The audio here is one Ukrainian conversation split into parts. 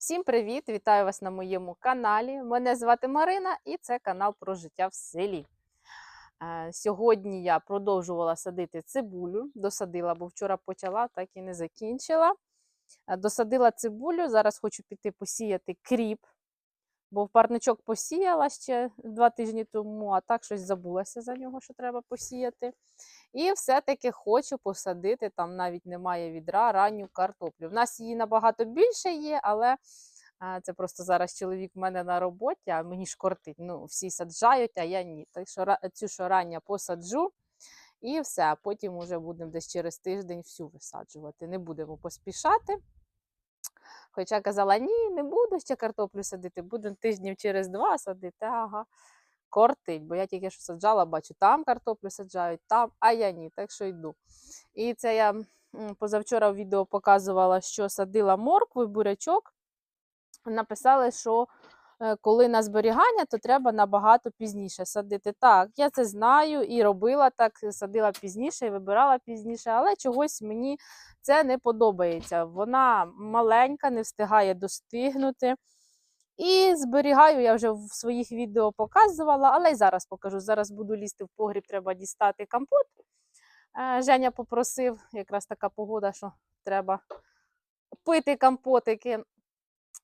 Всім привіт! Вітаю вас на моєму каналі. Мене звати Марина і це канал про життя в селі. Е, Сьогодні я продовжувала садити цибулю, досадила, бо вчора почала, так і не закінчила. Е, Досадила цибулю, зараз хочу піти посіяти кріп, бо в парничок посіяла ще два тижні тому, а так щось забулася за нього, що треба посіяти. І все-таки хочу посадити, там навіть немає відра, ранню картоплю. В нас її набагато більше є, але це просто зараз чоловік в мене на роботі, а мені шкортить. Ну, всі саджають, а я ні. Так що цю що рання посаджу і все. Потім вже будемо десь через тиждень всю висаджувати. Не будемо поспішати. Хоча казала, ні, не буду ще картоплю садити, буду тижнів через два садити. Ага кортить, бо я тільки що саджала, бачу, там картоплю саджають, там, а я ні, так що йду. І це я позавчора в відео показувала, що садила моркву і бурячок. Написали, що коли на зберігання, то треба набагато пізніше садити. Так, я це знаю і робила так, садила пізніше і вибирала пізніше, але чогось мені це не подобається. Вона маленька, не встигає достигнути. І зберігаю, я вже в своїх відео показувала, але й зараз покажу. Зараз буду лізти в погріб, треба дістати компот. Е, Женя попросив, якраз така погода, що треба пити компотики.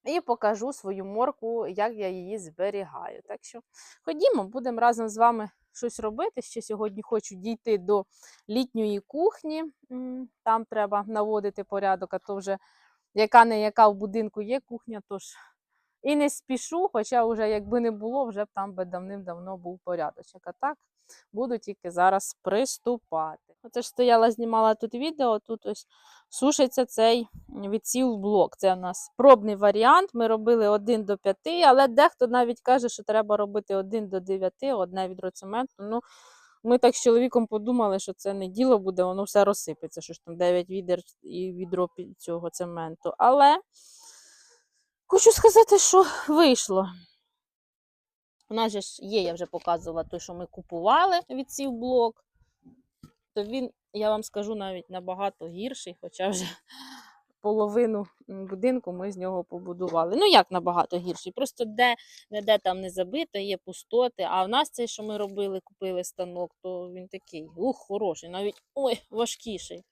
І покажу свою морку, як я її зберігаю. Так що ходімо, будемо разом з вами щось робити. Ще сьогодні хочу дійти до літньої кухні. Там треба наводити порядок, а то вже яка не яка в будинку є кухня, тож і не спішу, хоча вже якби не було, вже б там би давним-давно був порядочок. А так буду тільки зараз приступати. Оце ж стояла, знімала тут відео, тут ось сушиться цей відсів блок. Це у нас пробний варіант. Ми робили 1 до 5, але дехто навіть каже, що треба робити 1 до 9, одне відро цементу. Ну, ми так з чоловіком подумали, що це не діло буде, воно все розсипеться, що ж там 9 відер і відро цього цементу. Але Хочу сказати, що вийшло. У нас же ж є, я вже показувала той, що ми купували від блок. То він, я вам скажу, навіть набагато гірший, хоча вже половину будинку ми з нього побудували. Ну, як набагато гірший? Просто де, не де там не забито, є пустоти. А в нас цей, що ми робили, купили станок, то він такий, ух, хороший, навіть ой, важкіший.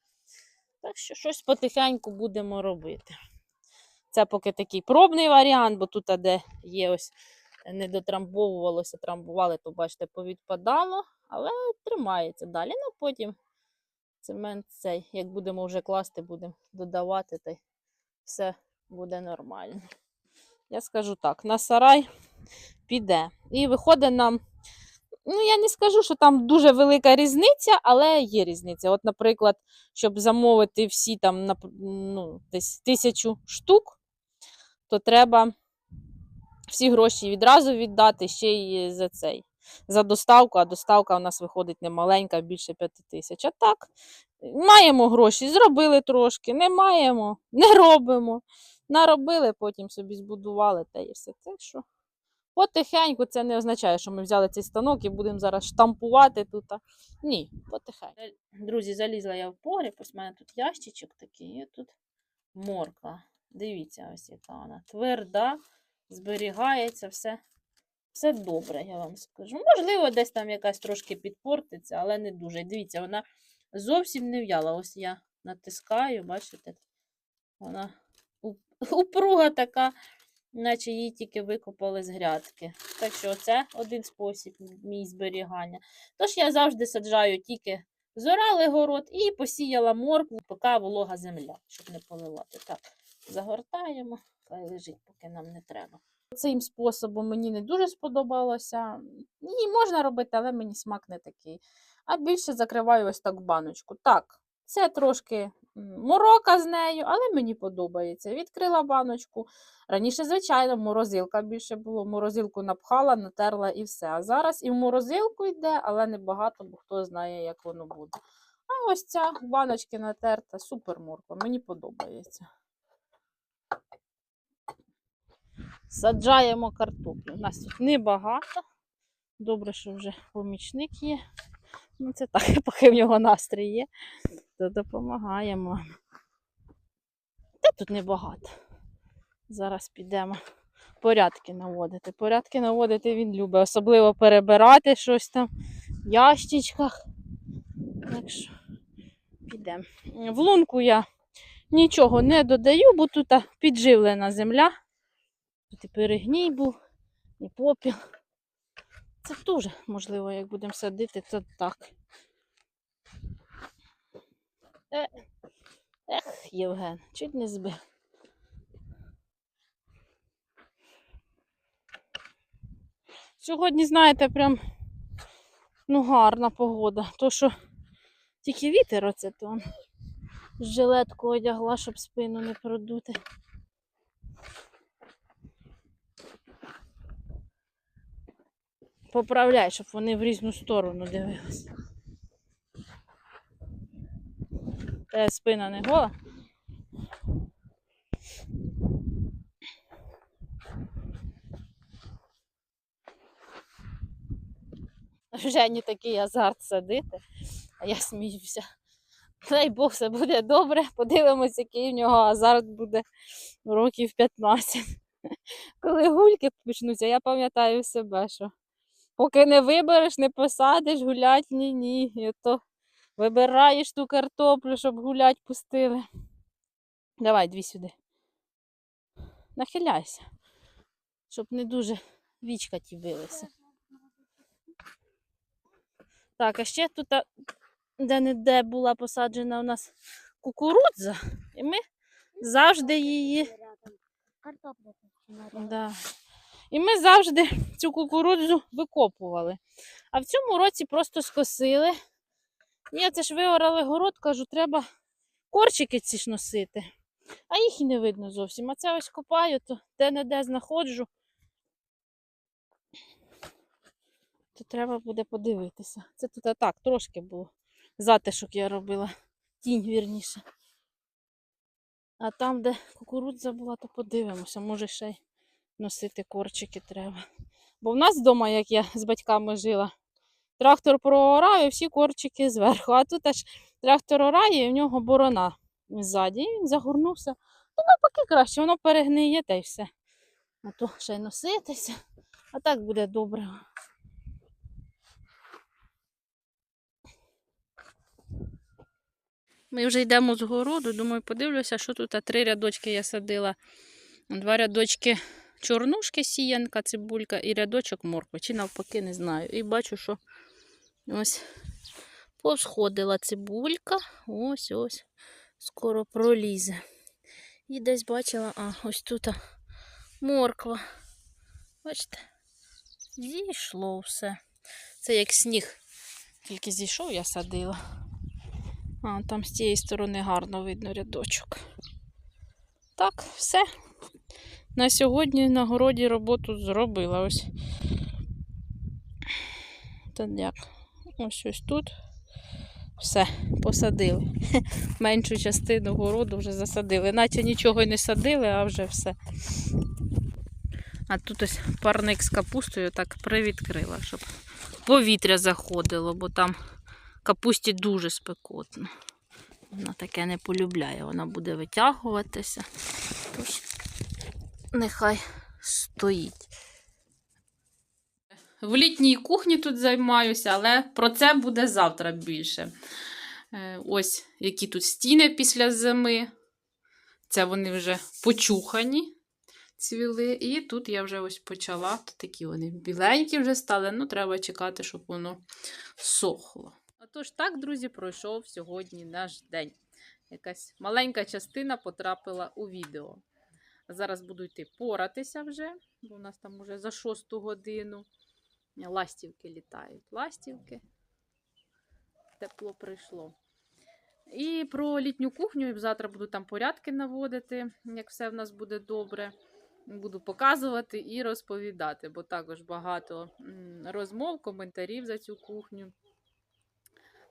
Так що щось потихеньку будемо робити. Це поки такий пробний варіант, бо тут, де є ось не дотрамбовувалося, трамбували, то бачите, повідпадало, але тримається далі. Ну потім цемент цей, як будемо вже класти, будемо додавати, та все буде нормально. Я скажу так: на сарай піде. І виходить нам. Ну, я не скажу, що там дуже велика різниця, але є різниця. От, наприклад, щоб замовити всі там ну, десь тисячу штук, то треба всі гроші відразу віддати ще й за цей. За доставку, а доставка у нас виходить немаленька, більше 5 тисяч. А так, маємо гроші, зробили трошки, не маємо, не робимо. Наробили, потім собі збудували та і все. Так що потихеньку це не означає, що ми взяли цей станок і будемо зараз штампувати тут. Ні, потихеньку. Друзі, залізла я в погріб, ось в мене тут ящичок такий, і тут морква. Дивіться, ось яка вона тверда, зберігається, все, все добре, я вам скажу. Можливо, десь там якась трошки підпортиться, але не дуже. Дивіться, вона зовсім не в'яла. Ось я натискаю, бачите, вона упруга така, наче її тільки викопали з грядки. Так що це один спосіб мій зберігання. Тож я завжди саджаю тільки зорали город і посіяла моркву, поки волога земля, щоб не поливати. Так, загортаємо, хай лежить, поки нам не треба. Цим способом мені не дуже сподобалося. Її можна робити, але мені смак не такий. А більше закриваю ось так баночку. Так, це трошки морока з нею, але мені подобається. Відкрила баночку. Раніше, звичайно, морозилка більше було. Морозилку напхала, натерла і все. А зараз і в морозилку йде, але не багато, бо хто знає, як воно буде. А ось ця баночки натерта, супер морква, мені подобається. Саджаємо картоплю. У нас тут небагато. Добре, що вже помічник є. Ну, це так, поки в нього настрій є, то допомагаємо. Та тут небагато. Зараз підемо порядки наводити. Порядки наводити він любить, особливо перебирати щось там в ящичках. Так що підемо. В лунку я нічого не додаю, бо тут підживлена земля. Тут і перегній був, і попіл. Це теж, можливо, як будемо садити, то так. Е, ех, Євген, чуть не збив. Сьогодні, знаєте, прям ну, гарна погода. То, що тільки вітер оце, то он жилетку одягла, щоб спину не продути. Поправляй, щоб вони в різну сторону дивились. Те спина не гола. Вже не такий азарт садити, а я сміюся. Дай Бог, все буде добре. Подивимось, який в нього азарт буде років 15. Коли гульки почнуться, я пам'ятаю себе, що поки не вибереш, не посадиш, гулять ні ні. І то вибираєш ту картоплю, щоб гулять пустили. Давай, дві сюди. Нахиляйся, щоб не дуже вічка ті билися. Так, а ще тут де-не-де була посаджена у нас кукурудза, і ми завжди її. Картопля. Да. І ми завжди цю кукурудзу викопували. А в цьому році просто скосили. Ні, це ж виорали город, кажу, треба корчики ці ж носити. А їх і не видно зовсім. А це ось копаю, то де-не-де знаходжу. То треба буде подивитися. Це тут так, трошки було. Затишок я робила. Тінь вірніше. А там, де кукурудза була, то подивимося. Може ще й носити корчики треба. Бо в нас вдома, як я з батьками жила, трактор проорав і всі корчики зверху. А тут аж трактор орає, і в нього борона ззаді. І він загорнувся. Ну, навпаки, краще, воно перегниє та й все. А то ще й носитися. А так буде добре. Ми вже йдемо з городу, думаю, подивлюся, що тут а три рядочки я садила. Два рядочки чорнушки, сіянка, цибулька і рядочок моркви. Чи навпаки, не знаю. І бачу, що ось посходила цибулька. Ось ось. Скоро пролізе. І десь бачила, а ось тут морква. Бачите, зійшло все. Це як сніг. Тільки зійшов, я садила. А, там з цієї сторони гарно видно рядочок. Так, все. На сьогодні на городі роботу зробила. Ось. Та як? Ось ось тут. Все, посадили. Меншу частину городу вже засадили. Наче нічого й не садили, а вже все. А тут ось парник з капустою так привідкрила, щоб повітря заходило, бо там капусті дуже спекотно. Вона таке не полюбляє, вона буде витягуватися. Тож нехай стоїть. В літній кухні тут займаюся, але про це буде завтра більше. Е, Ось які тут стіни після зими. Це вони вже почухані, цвіли. І тут я вже ось почала. Такі вони біленькі вже стали, ну треба чекати, щоб воно сохло. Отож, так, друзі, пройшов сьогодні наш день. Якась маленька частина потрапила у відео. Зараз буду йти поратися вже, бо у нас там уже за шосту годину. Ластівки літають. Ластівки. Тепло прийшло. І про літню кухню завтра буду там порядки наводити, як все в нас буде добре. Буду показувати і розповідати, бо також багато розмов, коментарів за цю кухню.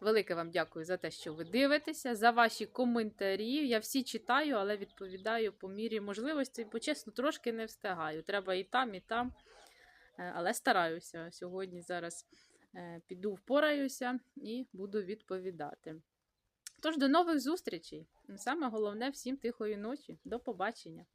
Велике вам дякую за те, що ви дивитеся, за ваші коментарі. Я всі читаю, але відповідаю по мірі можливості, бо чесно, трошки не встигаю. Треба і там, і там. Е, Але стараюся. Сьогодні зараз е, піду впораюся і буду відповідати. Тож, до нових зустрічей. Саме головне всім тихої ночі. До побачення.